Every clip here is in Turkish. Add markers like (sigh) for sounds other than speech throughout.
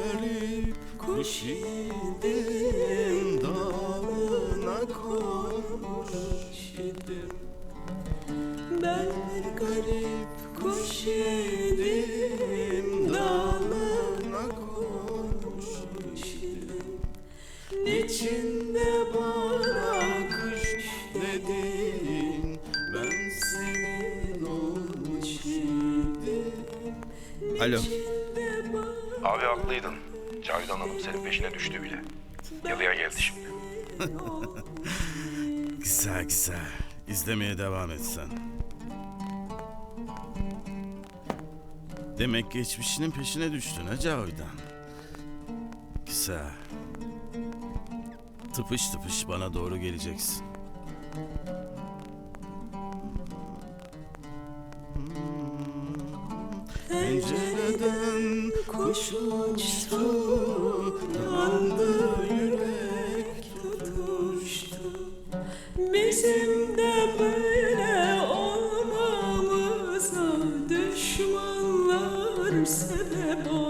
Garip kuş idim Dalına konmuş idim Ben bir garip kuş idim Dalına konmuş idim İçinde bana kış dedin Ben senin olmuş idim. Alo. Hanım senin peşine düştü bile. Yalıya geldi şimdi. (laughs) Güzel güzel. İzlemeye devam et sen. Demek geçmişinin peşine düştün ha Cavidan. Güzel. Tıpış tıpış bana doğru geleceksin. Pencereden kuş uçtu, yandı yürek tutuştu. Bizim de böyle olmamıza düşmanlar sebep.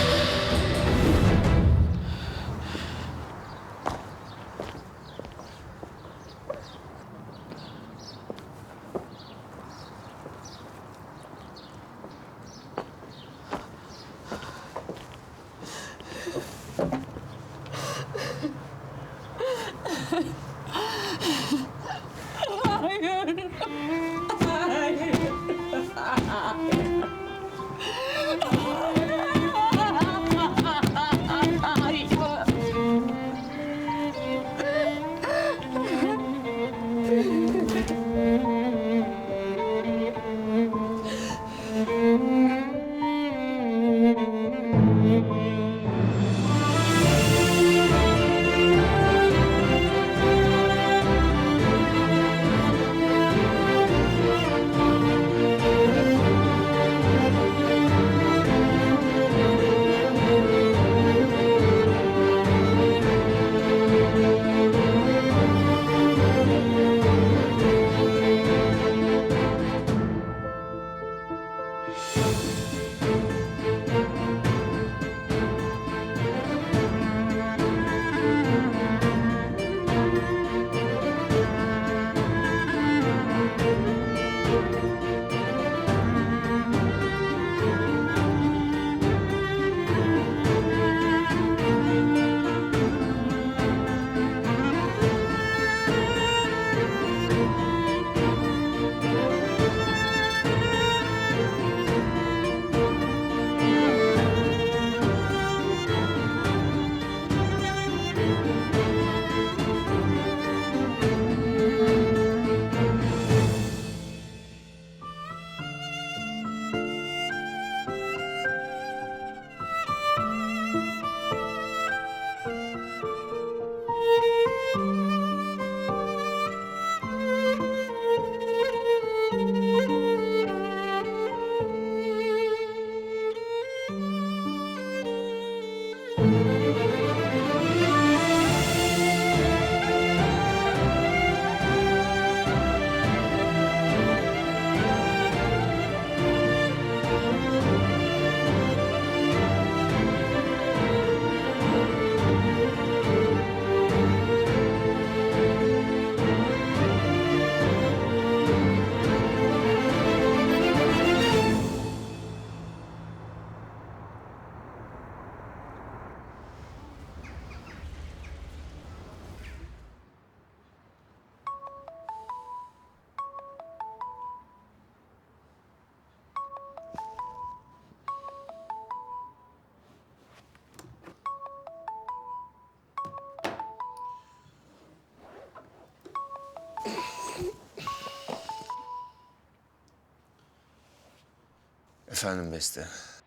Efendim Beste.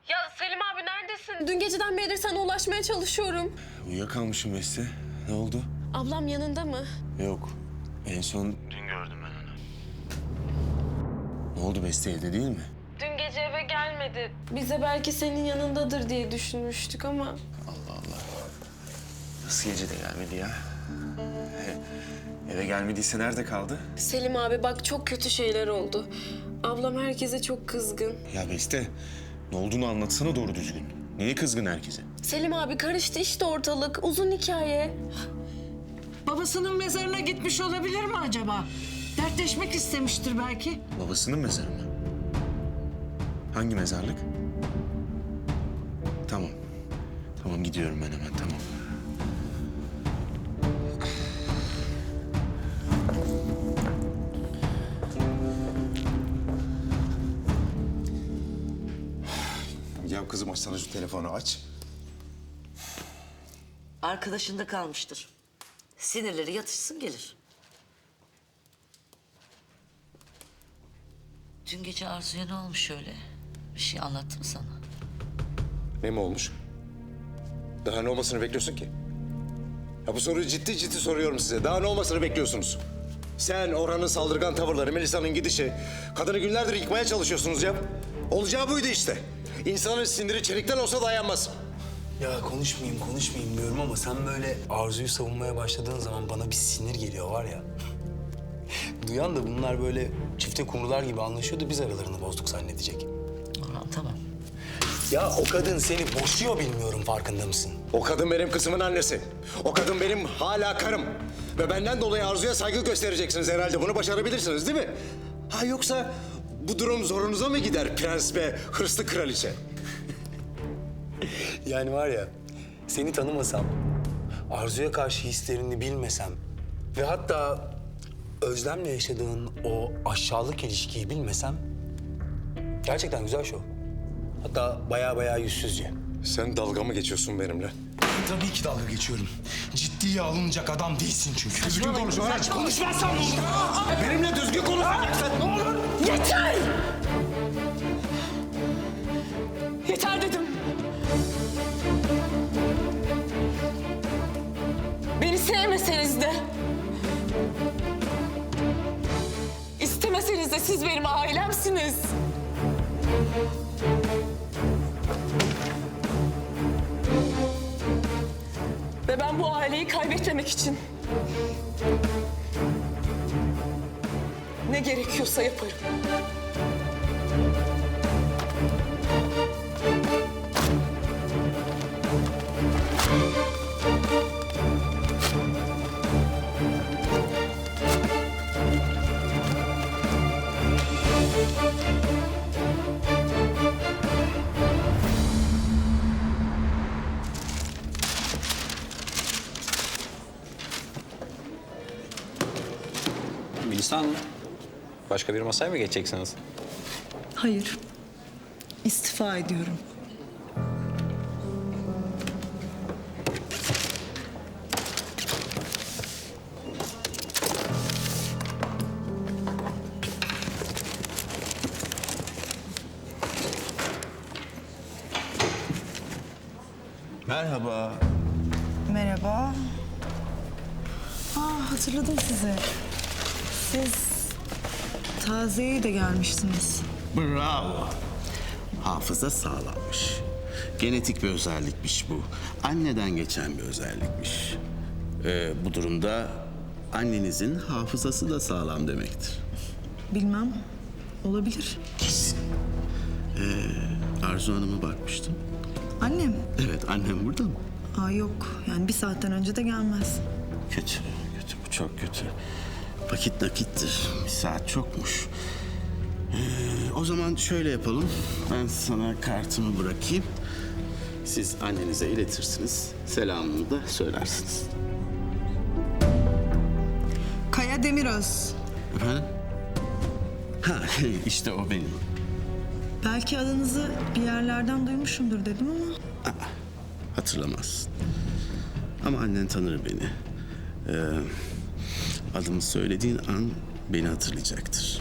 Ya Selim abi neredesin? Dün geceden beridir sana ulaşmaya çalışıyorum. Uyuyakalmışım Beste. Ne oldu? Ablam yanında mı? Yok. En son Dün gördüm ben onu. ne oldu Beste evde değil mi? Dün gece eve gelmedi. Biz de belki senin yanındadır diye düşünmüştük ama... Allah Allah. Nasıl gece de gelmedi ya? Eve gelmediyse nerede kaldı? Selim abi bak çok kötü şeyler oldu. Ablam herkese çok kızgın. Ya Beste ne olduğunu anlatsana doğru düzgün. Niye kızgın herkese? Selim abi karıştı işte ortalık. Uzun hikaye. Babasının mezarına gitmiş olabilir mi acaba? Dertleşmek istemiştir belki. Babasının mezarı mı? Hangi mezarlık? Tamam. Tamam gidiyorum ben hemen tamam. Ya kızım açsana şu telefonu aç. Arkadaşında kalmıştır. Sinirleri yatışsın gelir. Dün gece Arzu'ya ne olmuş öyle? Bir şey anlattı mı sana? Ne mi olmuş? Daha ne olmasını bekliyorsun ki? Ya bu soruyu ciddi ciddi soruyorum size. Daha ne olmasını bekliyorsunuz? Sen Orhan'ın saldırgan tavırları, Melisa'nın gidişi. Kadını günlerdir yıkmaya çalışıyorsunuz ya. Olacağı buydu işte. İnsanın siniri çelikten olsa dayanmaz. Ya konuşmayayım konuşmayayım diyorum ama sen böyle Arzu'yu savunmaya başladığın zaman bana bir sinir geliyor var ya. (laughs) Duyan da bunlar böyle çifte kumrular gibi anlaşıyordu biz aralarını bozduk zannedecek. Orhan tamam. Ya o kadın seni boşuyor bilmiyorum farkında mısın? O kadın benim kızımın annesi. O kadın benim hala karım. Ve benden dolayı Arzu'ya saygı göstereceksiniz herhalde. Bunu başarabilirsiniz değil mi? Ha yoksa bu durum zorunuza mı gider prens ve hırslı kraliçe? (laughs) Yani var ya seni tanımasam, Arzu'ya karşı hislerini bilmesem ve hatta Özlem'le yaşadığın o aşağılık ilişkiyi bilmesem gerçekten güzel şov. Hatta baya baya yüzsüzce. Sen dalga mı geçiyorsun benimle? Tabii ki dalga geçiyorum. Ciddiye alınacak adam değilsin çünkü. Düzgün konuş Orhan. Konuşmazsan ne olur? Benimle düzgün konuş. Ne olur? Yeter! Yeter dedim. Beni sevmeseniz de... istemeseniz de siz benim ailemsiniz. Ve ben bu aileyi kaybetmemek için... gerekiyorsa yaparım. Hanım, başka bir masaya mı geçeceksiniz? Hayır. İstifa ediyorum. Merhaba. Merhaba. Aa hatırladım sizi. Siz taziyeye de gelmiştiniz. Bravo. Hafıza sağlanmış. Genetik bir özellikmiş bu. Anneden geçen bir özellikmiş. Ee, bu durumda annenizin hafızası da sağlam demektir. Bilmem. Olabilir. Arzu Hanım'a bakmıştım. Annem. Evet, annem burada mı? Aa yok. Yani bir saatten önce de gelmez. Kötü, kötü. Bu çok kötü. Vakit nakittir. Bir saat çokmuş. Ee, o zaman şöyle yapalım. Ben sana kartımı bırakayım. Siz annenize iletirsiniz. Selamını da söylersiniz. Kaya Demiröz. Efendim? Ha, (laughs) işte o benim. Belki adınızı bir yerlerden duymuşumdur dedim ama... Hatırlamaz. Ama annen tanır beni. Ee, adımı söylediğin an beni hatırlayacaktır.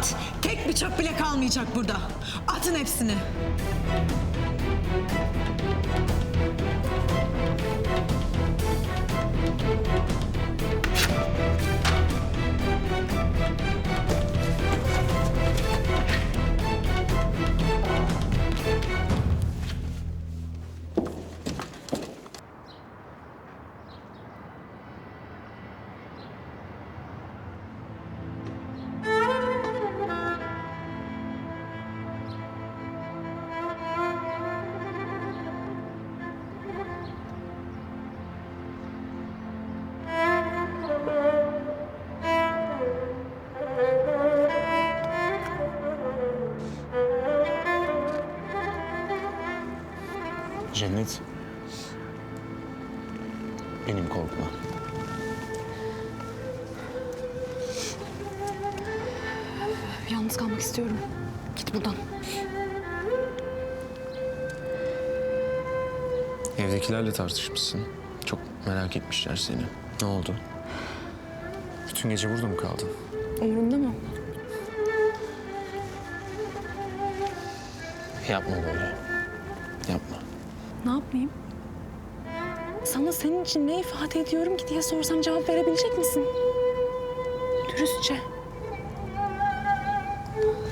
Ait tek bir çöp bile kalmayacak burada. Atın hepsini. Cennet. Benim korkma. Yalnız kalmak istiyorum. Git buradan. Evdekilerle tartışmışsın. Çok merak etmişler seni. Ne oldu? Bütün gece burada mı kaldın? Umurumda mı? Yapma böyle. Yapma. Ne yapmayayım? Sana senin için ne ifade ediyorum ki diye sorsam cevap verebilecek misin? Dürüstçe.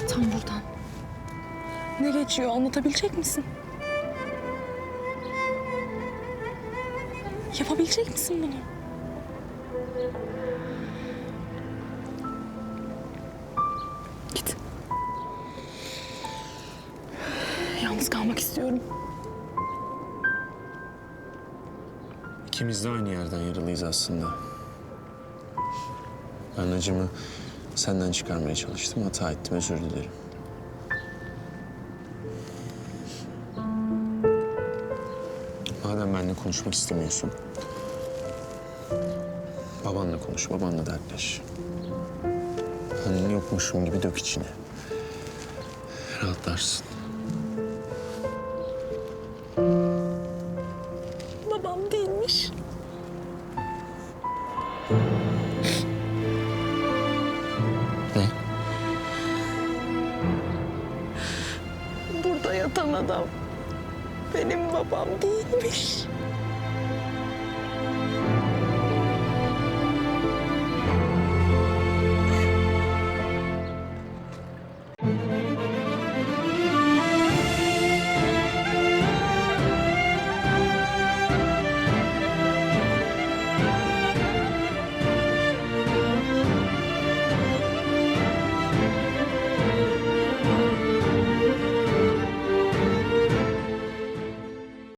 Tam buradan. Ne geçiyor anlatabilecek misin? Yapabilecek misin bunu? Git. Yalnız kalmak istiyorum. İkimiz de aynı yerden yaralıyız aslında. Ben acımı senden çıkarmaya çalıştım. Hata ettim. Özür dilerim. Madem benimle konuşmak istemiyorsun... Babanla konuş, babanla dertleş. Ben yokmuşum gibi dök içine. Rahatlarsın.